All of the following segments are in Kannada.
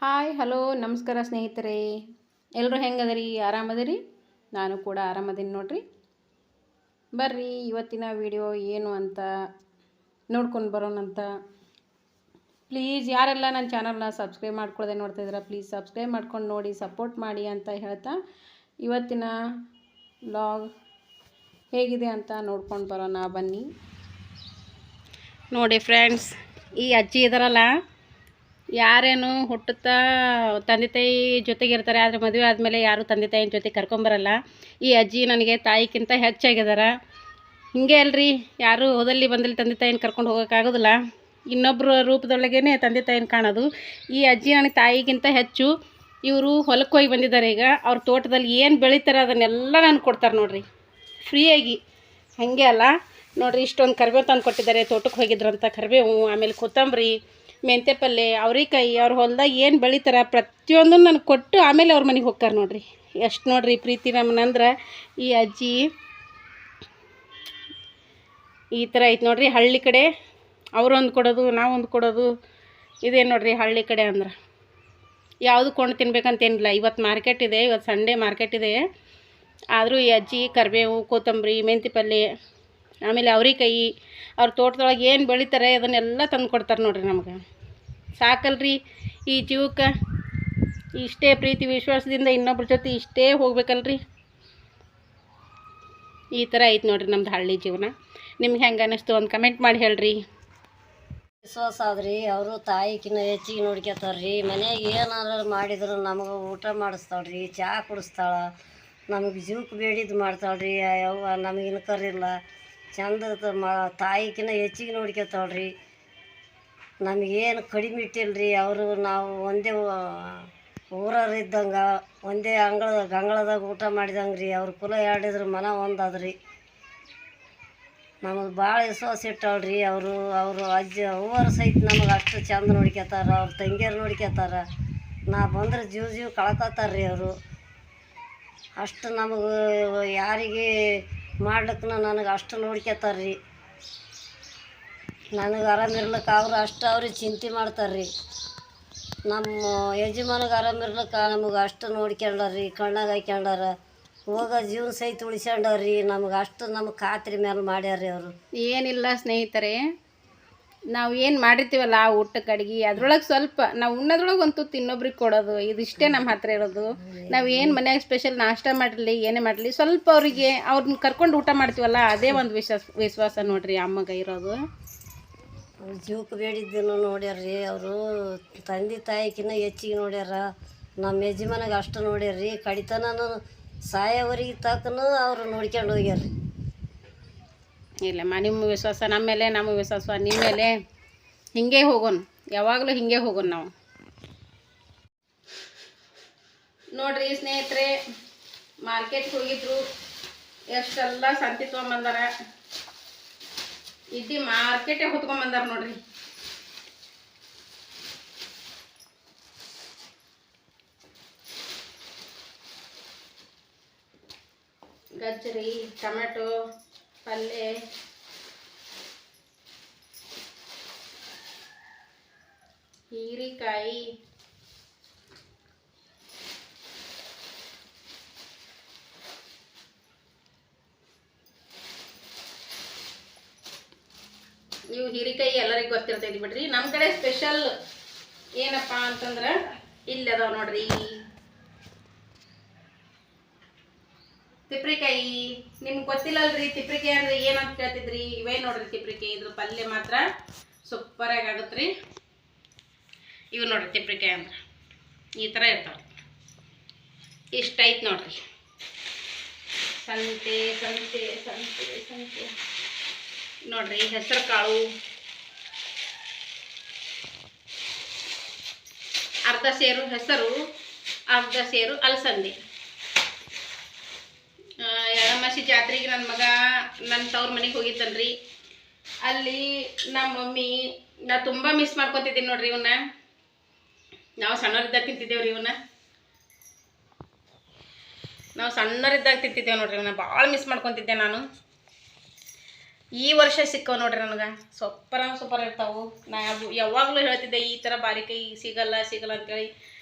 ಹಾಯ್, ಹಲೋ, ನಮಸ್ಕಾರ ಸ್ನೇಹಿತರೆ. ಎಲ್ಲರೂ ಹೆಂಗದರಿ? ಆರಾಮದಿರಿ? ನಾನು ಕೂಡ ಆರಾಮದೀನಿ ನೋಡ್ರಿ. ಬರ್ರಿ, ಇವತ್ತಿನ ವಿಡಿಯೋ ಏನು ಅಂತ ನೋಡ್ಕೊಂಡು ಬರೋಣಂತ ಪ್ಲೀಸ್ ಯಾರೆಲ್ಲ ನನ್ನ ಚಾನಲ್ನ ಸಬ್ಸ್ಕ್ರೈಬ್ ಮಾಡ್ಕೊಳ್ಳದೆ ನೋಡ್ತಿದ್ದೀರಾ ಪ್ಲೀಸ್ ಸಬ್ಸ್ಕ್ರೈಬ್ ಮಾಡ್ಕೊಂಡು ನೋಡಿ ಸಪೋರ್ಟ್ ಮಾಡಿ ಅಂತ ಹೇಳ್ತಾ ಇವತ್ತಿನ ಲಾಗ್ ಹೇಗಿದೆ ಅಂತ ನೋಡ್ಕೊಂಡು ಬರೋಣ ಬನ್ನಿ. ನೋಡಿ ಫ್ರೆಂಡ್ಸ್ ಈ ಅಜ್ಜಿ ಇದಾರಲ್ಲ ಯಾರೇನು ಹುಟ್ಟುತ್ತಾ ತಂದೆ ತಾಯಿ ಜೊತೆಗಿರ್ತಾರೆ ಆದರೆ ಮದುವೆ ಆದಮೇಲೆ ಯಾರು ತಂದೆ ತಾಯಿನ ಜೊತೆ ಕರ್ಕೊಂಬರಲ್ಲ. ಈ ಅಜ್ಜಿ ನನಗೆ ತಾಯಿಗಿಂತ ಹೆಚ್ಚಾಗಿದಾರ. ಹಿಂಗೆ ಅಲ್ರಿ, ಯಾರು ಹೋದಲ್ಲಿ ಬಂದಲ್ಲಿ ತಂದೆ ತಾಯಿನ ಕರ್ಕೊಂಡು ಹೋಗೋಕ್ಕಾಗೋದಿಲ್ಲ. ಇನ್ನೊಬ್ಬರ ರೂಪದೊಳಗೇ ತಂದೆ ತಾಯಿನ ಕಾಣೋದು. ಈ ಅಜ್ಜಿ ನನಗೆ ತಾಯಿಗಿಂತ ಹೆಚ್ಚು. ಇವರು ಹೊಲಕ್ಕೆ ಹೋಗಿ ಬಂದಿದ್ದಾರೆ ಈಗ. ಅವ್ರ ತೋಟದಲ್ಲಿ ಏನು ಬೆಳೀತಾರೆ ಅದನ್ನೆಲ್ಲ ನಾನು ಕೊಡ್ತಾರೆ ನೋಡ್ರಿ. ಫ್ರೀಯಾಗಿ. ಹಾಗೆ ಅಲ್ಲ. ನೋಡಿರಿ, ಇಷ್ಟೊಂದು ಕರಿಬೇವು ತಂದು ಕೊಟ್ಟಿದ್ದಾರೆ. ತೋಟಕ್ಕೆ ಹೋಗಿದ್ರಂತ ಕರಿಬೇವು, ಆಮೇಲೆ ಕೊತ್ತಂಬರಿ ಮೆಂತ್ಯ ಪಲ್ಯ ಅವ್ರಿಕಾಯಿ, ಅವ್ರ ಹೊಲ್ದಾಗ ಏನು ಬೆಳಿತಾರೆ ಪ್ರತಿಯೊಂದನ್ನು ನನಗೆ ಕೊಟ್ಟು ಆಮೇಲೆ ಅವ್ರ ಮನೆಗೆ ಹೋಗ್ತಾರೆ ನೋಡಿರಿ. ಎಷ್ಟು ನೋಡ್ರಿ ಪ್ರೀತಿ ನಮ್ಮನಂದ್ರೆ ಈ ಅಜ್ಜಿ. ಈ ಥರ ಐತೆ ನೋಡಿರಿ ಹಳ್ಳಿ ಕಡೆ. ಅವ್ರೊಂದು ಕೊಡೋದು ನಾವೊಂದು ಕೊಡೋದು. ಇದೇನು ನೋಡಿರಿ ಹಳ್ಳಿ ಕಡೆ ಅಂದ್ರೆ. ಯಾವುದು ಕೊಂಡು ತಿನ್ಬೇಕಂತೇನಿಲ್ಲ. ಇವತ್ತು ಮಾರ್ಕೆಟ್ ಇದೆ, ಇವತ್ತು ಸಂಡೇ ಮಾರ್ಕೆಟ್ ಇದೆ. ಆದರೂ ಈ ಅಜ್ಜಿ, ಕರಿಬೇವು, ಕೊತ್ತಂಬರಿ ಮೆಂತಿ ಪಲ್ಯ ಆಮೇಲೆ ಅವ್ರಿಕಾಯಿ ಅವ್ರ ತೋಟದೊಳಗೆ ಏನು ಬೆಳಿತಾರೆ ಅದನ್ನೆಲ್ಲ ತಂದು ಕೊಡ್ತಾರೆ ನೋಡ್ರಿ ನಮ್ಗೆ. ಸಾಕಲ್ರಿ ಈ ಜೀವಕ್ಕೆ. ಇಷ್ಟೇ ಪ್ರೀತಿ, ವಿಶ್ವಾಸದಿಂದ ಇನ್ನೊಬ್ರ ಜೊತೆ ಇಷ್ಟೇ ಹೋಗ್ಬೇಕಲ್ರಿ. ಈ ಥರ ಐತೆ ನೋಡ್ರಿ ನಮ್ದು ಹಳ್ಳಿ ಜೀವನ. ನಿಮ್ಗೆ ಹೆಂಗೆ ಅನ್ನಿಸ್ತು ಒಂದು ಕಮೆಂಟ್ ಮಾಡಿ ಹೇಳ್ರಿ. ವಿಶ್ವಾಸ ಆದ್ರಿ, ಅವರು ತಾಯಿಕಿನ್ನ ಹೆಚ್ಚಿಗೆ ನೋಡ್ಕೊತಾರ್ರಿ. ಮನೆಗೆ ಏನಾದ್ರು ಮಾಡಿದ್ರು ನಮಗೆ ಊಟ ಮಾಡಿಸ್ತಾಳ್ರಿ ಚಹಾ ಕುಡಿಸ್ತಾಳೆ. ನಮಗೆ ಜೀವಕ್ಕೆ ಬೇಡಿದ್ದು ಮಾಡ್ತಾಳ್ರಿ. ಯವ್ವ ನಮಗಿನ್ನು ಕರಿಲ್ಲ ಚಂದ ಮ, ತಾಯಿಕಿನ್ನ ಹೆಚ್ಚಿಗೆ ನೋಡ್ಕೊತಾಳ್ರಿ. ನಮಗೇನು ಕಡಿಮೆ ಇಟ್ಟಿಲ್ರಿ, ಅವರು ನಾವು ಒಂದೇ ಊರವ್ರು ಇದ್ದಂಗೆ, ಒಂದೇ ಅಂಗಳ, ಗಂಗಳದಾಗ ಊಟ ಮಾಡಿದಂಗೆ ರೀ ಅವ್ರ ಕುಲ ಎರಡಿದ್ರ ಮನ ಒಂದಾದ್ರಿ. ನಮಗೆ ಭಾಳ ವಿಶ್ವಾಸ ಇಟ್ಟಾಳ್ರಿ, ಅವರು ಅವರು ಅಜ್ಜ ಹೂವರು ಸಹಿತ ನಮಗೆ ಅಷ್ಟು ಚಂದ ನೋಡ್ಕೊತಾರ, ಅವ್ರ ತಂಗಿಯರು ನೋಡ್ಕೊತಾರ. ನಾ ಬಂದ್ರೆ ಜೀವ ಜೀವ ಕಳ್ಕೊತಾರ ರೀ ಅವರು. ಅಷ್ಟು ನಮಗೆ ಯಾರಿಗೆ ಮಾಡ್ಲಿಕ್ಕೆ ನನಗೆ ಅಷ್ಟು ನೋಡ್ಕೊತಾರೆ ರೀ ನನಗೆ ಆರಾಮಿರ್ಲಿಕ್ಕೆ ಅವ್ರು ಅಷ್ಟು ಅವ್ರಿಗೆ ಚಿಂತೆ ಮಾಡ್ತಾರೆ ರೀ ನಮ್ಮ ಯಜಮಾನಿಗೆ ಆರಾಮಿರ್ಲಿಕ್ಕೆ ನಮಗೆ ಅಷ್ಟು ನೋಡ್ಕೊಂಡಾರ ರೀ ಕಣ್ಣಾಗ ಹಾಕ್ಯಂಡಾರ. ಹೋಗೋ ಜೀವನ ಸಹಿತ ಉಳಿಸ್ಕೊಂಡವ್ರಿ ನಮ್ಗೆ ಅಷ್ಟು ನಮ್ಗೆ ಖಾತ್ರಿ ಮೇಲೆ ಮಾಡ್ಯಾರ ರೀ ಅವರು. ಏನಿಲ್ಲ ಸ್ನೇಹಿತರೆ ನಾವು ಏನು ಮಾಡಿರ್ತೀವಲ್ಲ ಆ ಊಟಕ್ಕೆ ಅಡುಗೆ, ಅದ್ರೊಳಗೆ ಸ್ವಲ್ಪ, ನಾವು ಉಣ್ಣೋದ್ರೊಳಗೆ ಒಂದು ತುತ್ತು ಇನ್ನೊಬ್ರಿಗೆ ಕೊಡೋದು, ಇದಿಷ್ಟೇ ನಮ್ಮ ಹತ್ರ ಇರೋದು. ನಾವು ಏನು ಮನ್ಯಾಗ ಸ್ಪೆಷಲ್ ನಾಷ್ಟ ಮಾಡಲಿ, ಏನೇ ಮಾಡಲಿ, ಸ್ವಲ್ಪ ಅವರಿಗೆ ಅವ್ರನ್ನ ಕರ್ಕೊಂಡು ಊಟ ಮಾಡ್ತೀವಲ್ಲ, ಅದೇ ಒಂದು ವಿಶ್ವಾಸ ವಿಶ್ವಾಸ ನೋಡ್ರಿ ಅಮ್ಮಗ ಇರೋದು. ಜೀವಕ್ಕೆ ಬೇಡಿದ್ದನ್ನು ನೋಡ್ಯಾರ್ರಿ ಅವರು. ತಂದೆ ತಾಯಿಕಿನ್ನ ಹೆಚ್ಚಿಗೆ ನೋಡ್ಯಾರ. ನಮ್ಮ ಯಜಮಾನಿಗೆ ಅಷ್ಟು ನೋಡ್ಯಾರ್ರಿ. ಕಡಿತನ ಸಾಯೋವರೆಗೆ ತಕ್ಕನು ಅವರು ನೋಡ್ಕೊಂಡು ಹೋಗ್ಯಾರ್ರಿ. ಇಲ್ಲಮ್ಮ ನಿಮ್ಮ ವಿಶ್ವಾಸ ನಮ್ಮ ಮೇಲೆ, ನಮ್ಮ ವಿಶ್ವಾಸ ನಿಮ್ಮ ಮೇಲೆ. ಹಿಂಗೆ ಹೋಗೋಣ, ಯಾವಾಗಲೂ ಹಿಂಗೆ ಹೋಗೋಣ ನಾವು. ನೋಡ್ರಿ ಸ್ನೇಹಿತರೆ ಮಾರ್ಕೆಟ್ಗೆ ಹೋಗಿದ್ರು, ಎಷ್ಟೆಲ್ಲ ಸಂತಿ ತೊಗೊಂಬಂದಾರ. ಇದ್ದಿ ಮಾರ್ಕೆಟೇ ಹೊತ್ಕೊಂಬಂದಾರ ನೋಡ್ರಿ. ಗಜ್ಜರಿ ಟೊಮೆಟೊ ಪಲ್ಯ ಹೀರಿಕಾಯಿ. ನೀವು ಹೀರಿಕಾಯಿ ಎಲ್ಲರಿಗೂ ಗೊತ್ತಿರ್ತೈತಿ ಬಿಡ್ರಿ. ನಮ್ಮ ಕಡೆ ಸ್ಪೆಷಲ್ ಏನಪ್ಪ ಅಂತಂದ್ರೆ ಇಲ್ಲಿ ಅದಾವ ನೋಡ್ರಿ. ತಿಪ್ರಿಕಾಯಿ. ನಿಮ್ಗೆ ಗೊತ್ತಿಲ್ಲಲ್ರಿ, ತಿಪ್ರಿಕೆ ಅಂದ್ರೆ ಏನಂತ ಕೇಳ್ತಿದ್ರಿ? ಇವೇ ನೋಡ್ರಿ ತಿಪ್ರಿಕೆ? ಇದ್ರ ಪಲ್ಯ ಮಾತ್ರ ಸೂಪರಾಗಿ ಆಗುತ್ತೆ ರೀ ಇವು ನೋಡ್ರಿ ತಿಪ್ರಿಕೆ ಅಂದ್ರೆ. ಈ ಥರ ಇರ್ತಾವೆ. ಇಷ್ಟ ಐತೆ ನೋಡ್ರಿ. ಸಂತೆ ಸಂತೆ ಸಂತೆ ಸಂತೆ. ನೋಡ್ರಿ, ಹೆಸರು ಕಾಳು. ಅರ್ಧ ಸೇರು ಹೆಸರು, ಅರ್ಧ ಸೇರು ಅಲಸಂದೆ. ಎಳಮಸಿ ಜಾತ್ರೆಗೆ ನನ್ನ ಮಗ ನನ್ನ ತವ್ರ ಮನೆಗೆ ಹೋಗಿದ್ದನ್ರಿ. ಅಲ್ಲಿ ನಮ್ಮ ಮಮ್ಮಿ, ನಾ ತುಂಬ ಮಿಸ್ ಮಾಡ್ಕೊತಿದ್ದೀನಿ ನೋಡ್ರಿ ಇವನ್ನ ನಾವು ಸಣ್ಣವರಿದ್ದಾಗ ತಿಂತಿದ್ದೇವ್ರಿ ಇವನ್ನ ನಾವು ಸಣ್ಣವರಿದ್ದಾಗ ತಿಂತಿದ್ದೇವೆ ನೋಡ್ರಿ ಇವನ್ನ ಭಾಳ ಮಿಸ್ ಮಾಡ್ಕೊತಿದ್ದೆ ನಾನು. ಈ ವರ್ಷ ಸಿಕ್ಕವು ನೋಡ್ರಿ ನನಗೆ. ಸೂಪರ ಸೂಪರ್ ಇರ್ತಾವು. ನಾ ಯಾವ್- ಯಾವಾಗಲೂ ಹೇಳ್ತಿದ್ದೆ ಈ ಥರ ಬಾರಿಕೈ ಸಿಗಲ್ಲ ಸಿಗಲ್ಲ ಅಂತೇಳಿ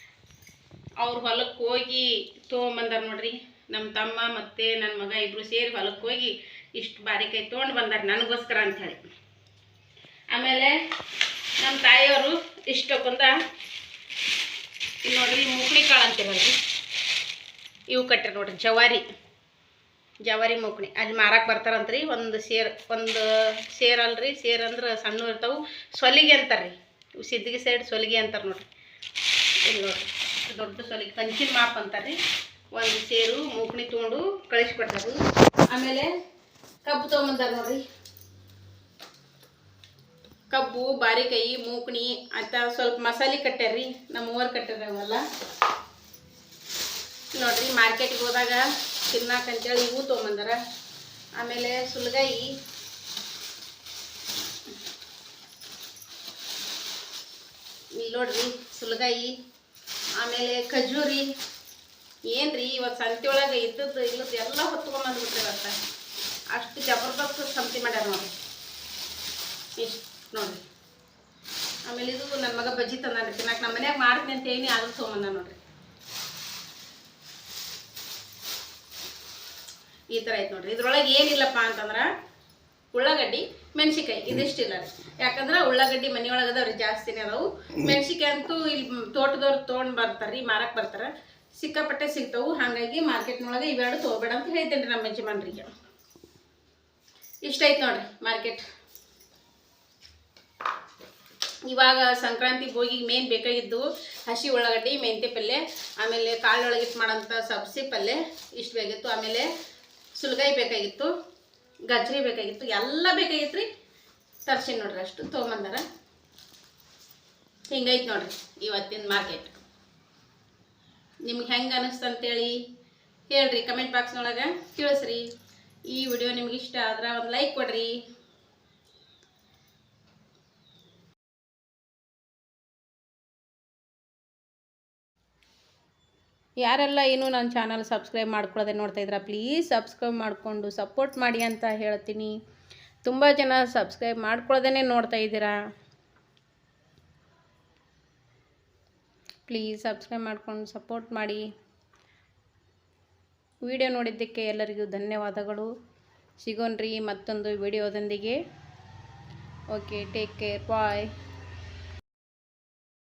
ಅವ್ರ ಹೊಲಕ್ಕೆ ಹೋಗಿ ತೊಗೊಂಬಂದಾರ ನೋಡ್ರಿ. ನಮ್ಮ ತಮ್ಮ ಮತ್ತು ನನ್ನ ಮಗ ಇಬ್ಬರು ಸೇರಿ ಹೊಲಕ್ಕೆ ಹೋಗಿ ಇಷ್ಟು ಬಾರಿಕಾಯಿ ತೊಗೊಂಡು ಬಂದಾರೆ ನನಗೋಸ್ಕರ ಅಂಥೇಳಿ ಆಮೇಲೆ ನಮ್ಮ ತಾಯಿಯವರು ಇಷ್ಟಕ್ಕೊಂದ ನೋಡಿರಿ ಮುಕ್ಳಿ ಕಾಳು ಅಂತೀವಲ್ರಿ ಇವು ಕಟ್ಟಿರಿ ನೋಡ್ರಿ, ಜವಾರಿ. ಜವಾರಿ ಮೂಕ್ಣಿ ಅಲ್ಲಿ ಮಾರಕ್ಕೆ ಬರ್ತಾರಂತ್ರಿ, ಒಂದು ಸೇರ್, ಒಂದು ಸೇರಲ್ಲ ರೀ ಸೇರ್ ಅಂದ್ರೆ ಸಣ್ಣ ಇರ್ತಾವೆ. ಸೊಲಿಗೆ ಅಂತಾರೆ ರೀ ಸಿದ್ದಿಗೆ ಸೈಡ್ ಸೊಲಿಗೆ ಅಂತಾರೆ ನೋಡ್ರಿ. ಇಲ್ಲಿ ನೋಡ್ರಿ, ದೊಡ್ಡ ಸೊಲಿಗೆ, ಕಂಚಿನ ಮಾಪ್ ಅಂತಾರೆ ರೀ ಒಂದು ಸೇರು ತೊಗೊಂಡು ಕಳಿಸ್ಕೊಡ್ತಾರೆ ಆಮೇಲೆ ಕಬ್ಬು ತೊಗೊಂಬಂದಾರ ನೋಡ್ರಿ. ಕಬ್ಬು, ಬಾರಿಕಾಯಿ ಮೂಕ್ಣಿ ಅಂತ ಸ್ವಲ್ಪ ಮಸಾಲೆ ಕಟ್ಟ್ಯಾರ್ರಿ. ನಮ್ಮ ಮೂವರು ಕಟ್ಟ್ಯಾರ ಅವೆಲ್ಲ. ನೋಡ್ರಿ ಮಾರ್ಕೆಟ್ಗೆ ಹೋದಾಗ ತಿನ್ನಾಕ ಅಂತೇಳಿ ಇವು ತೊಗೊಂಬಂದಾರ. ಆಮೇಲೆ ಸುಲಗಾಯಿ. ಇಲ್ಲಿ ನೋಡ್ರಿ ಸುಲಗಾಯಿ. ಆಮೇಲೆ ಖಜೂರಿ. ಏನ್ರಿ ಇವತ್ತು ಸಂತೆ ಒಳಗೆ ಇದ್ದದ್ದು, ಇಲ್ಲದ್ದು ಎಲ್ಲ ಹೊತ್ಕೊಂಬಂದ್ಬಿಟ್ರಿ ಇವತ್ತು. ಅಷ್ಟು ಜಬರ್ದಸ್ತ್ ಸಂತೆ ಮಾಡ್ಯಾರ ನೋಡ್ರಿ. ಇಷ್ಟು ನೋಡ್ರಿ. ಆಮೇಲೆ ಇದು ನನ್ನ ಮಗ ಬಜ್ಜಿ ತಂದಾನ ತಿನ್ನಕ್ಕೆ ನಮ್ಮ ಮನ್ಯಾಗ ಮಾಡ್ತೀನಿ ಅಂತ ಹೇಳಿ ಆದ್ರೂ ತೊಗೊಂಬಂದ ನೋಡ್ರಿ. ಈ ಥರ ಐತೆ ನೋಡ್ರಿ. ಇದ್ರೊಳಗೆ ಏನಿಲ್ಲಪ್ಪ ಅಂತಂದ್ರೆ ಉಳ್ಳಾಗಡ್ಡಿ ಮೆಣಸಿಕಾಯಿ ಇದಿಷ್ಟಿಲ್ಲ ರೀ. ಯಾಕಂದ್ರೆ ಉಳ್ಳಾಗಡ್ಡಿ ಮನೆಯೊಳಗೆ ಅದಾವ್ರಿ ಜಾಸ್ತಿನೇ ಅದಾವು. ಮೆಣಸಿಕಾಯಿ ಅಂತೂ ಇಲ್ಲಿ ತೋಟದವ್ರು ತೊಗೊಂಡು ಬರ್ತಾರೆ ರೀ ಮಾರಕ್ಕೆ ಬರ್ತಾರೆ. ಸಿಕ್ಕಾಪಟ್ಟೆ ಸಿಗ್ತಾವು. ಹಾಗಾಗಿ ಮಾರ್ಕೆಟ್ನೊಳಗೆ ಇವೆರಡು ತೊಗೋಬೇಡ ಅಂತ ಹೇಳ್ತೇನೆ ರೀ ನಮ್ಮ ಇಷ್ಟ ಐತೆ ನೋಡ್ರಿ ಮಾರ್ಕೆಟ್ ಇವಾಗ ಸಂಕ್ರಾಂತಿ ಹೋಗಿಗೆ ಮೇನ್ ಬೇಕಾಗಿದ್ದು ಹಸಿ ಉಳ್ಳಾಗಡ್ಡಿ ಮೆಂತೆ ಪಲ್ಯ ಆಮೇಲೆ ಕಾಳೊಳಗಿಟ್ಟು ಮಾಡೋಂಥ ಸಬ್ಸಿ ಪಲ್ಯ ಇಷ್ಟು ಬೇಕಾಗಿತ್ತು ಆಮೇಲೆ ಸುಲಗಾಯಿ ಬೇಕಾಗಿತ್ತು, ಗಜ್ಜರಿ ಬೇಕಾಗಿತ್ತು, ಎಲ್ಲ ಬೇಕಾಗಿತ್ತು ರೀ ತರ್ಸಿ ನೋಡ್ರಿ ಅಷ್ಟು ತೊಗೊಂಬಂದಾರ. ಹಿಂಗೈತೆ ನೋಡ್ರಿ ಇವತ್ತಿನ ಮಾರ್ಕೆಟ್ ನಿಮ್ಗೆ ಹೆಂಗೆ ಅನ್ನಿಸ್ತು ಅಂತೇಳಿ ಹೇಳ್ರಿ ಕಮೆಂಟ್ ಬಾಕ್ಸ್ನೊಳಗೆ ತಿಳಿಸ್ರಿ. ಈ ವಿಡಿಯೋ ನಿಮ್ಗೆ ಇಷ್ಟ ಆದ್ರೆ ಒಂದು ಲೈಕ್ ಕೊಡ್ರಿ. ಯಾರೆಲ್ಲ ಏನು ನನ್ನ ಚಾನಲ್ ಸಬ್ಸ್ಕ್ರೈಬ್ ಮಾಡ್ಕೊಳ್ಳೋದೇ ನೋಡ್ತಾ ಇದ್ದೀರಾ ಪ್ಲೀಸ್ ಸಬ್ಸ್ಕ್ರೈಬ್ ಮಾಡಿಕೊಂಡು ಸಪೋರ್ಟ್ ಮಾಡಿ ಅಂತ ಹೇಳ್ತೀನಿ. ತುಂಬ ಜನ ಸಬ್ಸ್ಕ್ರೈಬ್ ಮಾಡ್ಕೊಳ್ಳೋದೇ ನೋಡ್ತಾ ಇದ್ದೀರಾ. ಪ್ಲೀಸ್ ಸಬ್ಸ್ಕ್ರೈಬ್ ಮಾಡ್ಕೊಂಡು ಸಪೋರ್ಟ್ ಮಾಡಿ. ವಿಡಿಯೋ ನೋಡಿದ್ದಕ್ಕೆ ಎಲ್ಲರಿಗೂ ಧನ್ಯವಾದಗಳು. ಸಿಗೋಣ್ರಿ ಮತ್ತೊಂದು ವಿಡಿಯೋದೊಂದಿಗೆ ಓಕೆ ಟೇಕ್ ಕೇರ್ ಬಾಯ್